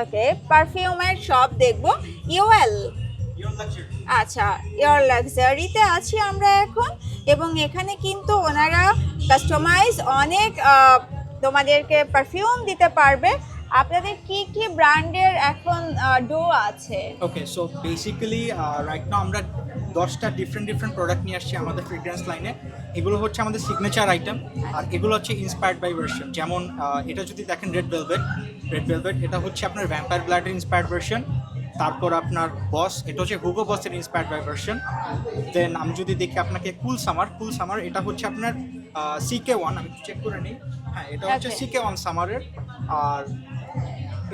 ওকে পারফিউমের shop দেখব। UL আচ্ছা ইয়ার লাক্সারিতে আছি আমরা এখন। এবং এখানে কিন্তু ওনারা কাস্টমাইজ অনেক তোমাদেরকে পারফিউম দিতে পারবে। আপনাদের কি কি ব্র্যান্ডের এখন ডো আছে? Okay so basically right now আমরা দশটা ডিফারেন্ট ডিফারেন্ট প্রোডাক্ট নিয়ে আসছি আমাদের ফ্রেগ্রেন্স লাইনে এগুলো হচ্ছে আমাদের সিগনেচার আইটেম আর এগুলো হচ্ছে ইন্সপায়ার্ড বাই ভার্সন যেমন এটা যদি দেখেন রেড ভেলভেট রেড ভেলভেট এটা হচ্ছে আপনার ভ্যাম্পায়ার ব্লাডের ইন্সপায়ার্ড ভার্সন তারপর আপনার বস এটা হচ্ছে হুগো বসের ইন্সপায়ার্ড বাই ভার্সন দেন আমি যদি দেখি আপনাকে কুল সামার কুল সামার এটা হচ্ছে আপনার সিকে ওয়ান আমি চেক করে নিই। হ্যাঁ এটা হচ্ছে সিকে ওয়ান সামারের আর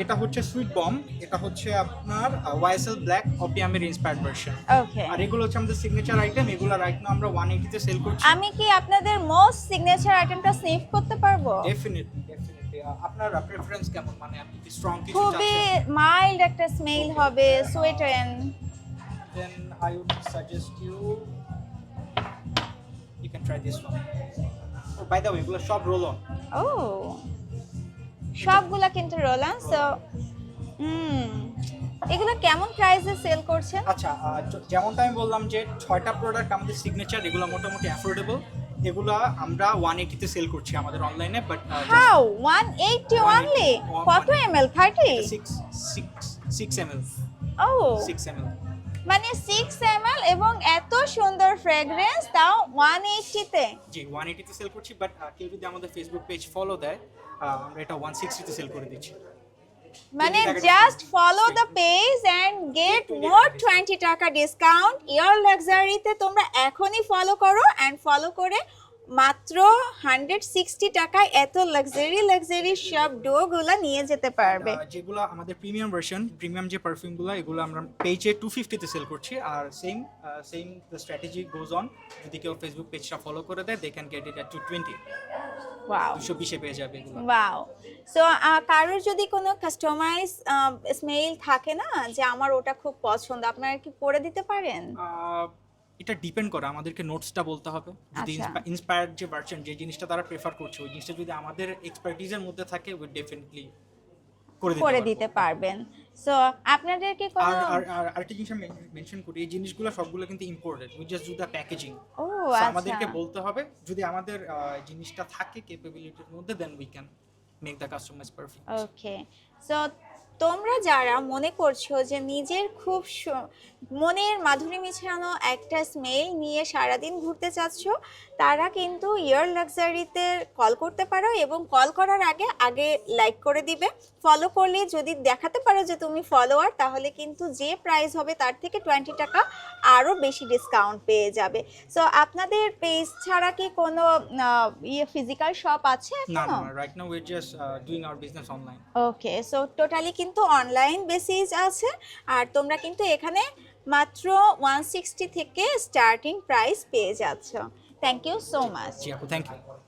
এটা হচ্ছে সুইট বম এটা হচ্ছে আপনার ওয়াইসেল ব্ল্যাক অপিয়ামের ইন্সপায়ার্ড ভার্সন ওকে আর এগুলো হচ্ছে আমাদের সিগনেচার আইটেম এগুলো রাইট নাও আমরা ওয়ান এইটিতে সেল করছি। আমি কি আপনাদের মোস্ট সিগনেচার আইটেমটা সেভ করতে পারব? ডেফিনেটলি ডেফিনেটলি আপনার প্রেফারেন্স কেমন? মানে আপনি কি স্ট্রং কিছু খুবই মাইল্ড একটা স্মেল হবে sweet and then I would suggest you you can try this one O by the way এগুলো সব রোল অন ও সবগুলা কিন্তু রোলান সো হুম। এগুলো কেমন প্রাইসে সেল করছেন? আচ্ছা যেমনটা আমি বললাম যে ছয়টা প্রোডাক্ট আমাদের সিগনেচার এগুলো মোটামুটি অ্যাফোর্ডেবল এগুলো আমরা ওয়ান এইটিতে সেল করছি আমাদের অনলাইনে বাট হাউ 180 অনলি কত ML 30 six six six M L ও সিক্স এম এল মানে 6 এমএল এবং এত সুন্দর ফ্রেগ্রেন্স তাও 180 তে। জি ওয়ান এইটিতে সেল করছি বাট কেউ যদি আমাদের ফেসবুক পেজ ফলো দেয় আমরা এটা ওয়ান সিক্সটিতে সেল করে দিচ্ছি। মানে just follow. The page and get 20 more twenty টাকা ডিসকাউন্ট ইয়ার লাক্সারিতে তোমরা এখনই ফলো করো এন্ড ফলো করে মাত্র হান্ড্রেড সিক্সটি টাকায় এত লাক্সারি লাক্সারি সব ডোগুলা নিয়ে যেতে পারবে। যেগুলো আমাদের প্রিমিয়াম ভার্সন প্রিমিয়াম যে পারফিউমগুলো এগুলো আমরা পেজে টু ফিফটিতে সেল করছি। আর same same the strategy goes on যদি কেউ ফেসবুক পেজটা ফলো করে দেয় they can get it at two twenty wow দুশো বিশে পেয়ে যাবে ওয়াও সো কারোর যদি কোনো কাস্টমাইজ স্মেল থাকে না যে আমার ওটা খুব পছন্দ আপনারা কি করে দিতে পারেন? এটা ডিপেন্ড করে আমাদেরকে নোটসটা বলতে হবে। যদি আচ্ছা। ইন্সপায়ার্ড যে ভার্সন যে জিনিসটা তারা প্রেফার করছে ওই জিনিসটা যদি আমাদের এক্সপার্টিজের মধ্যে থাকে উই ডেফিনেটলি করে দিতে পারবেন। সো আপনাদের কি কোনো আর আর আরেকটা জিনিস আমি মেনশন করি এই জিনিসগুলো সবগুলো কিন্তু imported we just do the packaging ও আমাদেরকে আচ্ছা। বলতে হবে যদি আমাদের জিনিসটা থাকে ক্যাপাবিলিটির মধ্যে then we can make the customise perfect okay so তোমরা যারা মনে করছ যে নিজের খুব মনের মাধুরী মিছানো একটা স্মেল নিয়ে সারাদিন ঘুরতে চাচ্ছ তারা কিন্তু ইয়ার লাক্সারিতে কল করতে পারো এবং কল করার আগে আগে লাইক করে দিবে। ফলো করলে যদি দেখাতে পারো যে তুমি ফলোয়ার তাহলে কিন্তু যে প্রাইস হবে তার থেকে টোয়েন্টি টাকা আরও বেশি ডিসকাউন্ট পেয়ে যাবে। সো আপনাদের পেজ ছাড়া কি কোনো ইয়ে ফিজিক্যাল শপ আছে এখনও? Right now we just doing our business online okay so totally কিন্তু অনলাইন বেসিস আছে। আর তোমরা কিন্তু এখানে মাত্র ওয়ান সিক্সটি থেকে স্টার্টিং প্রাইস পেয়ে যাচ্ছ। Thank you so much thank you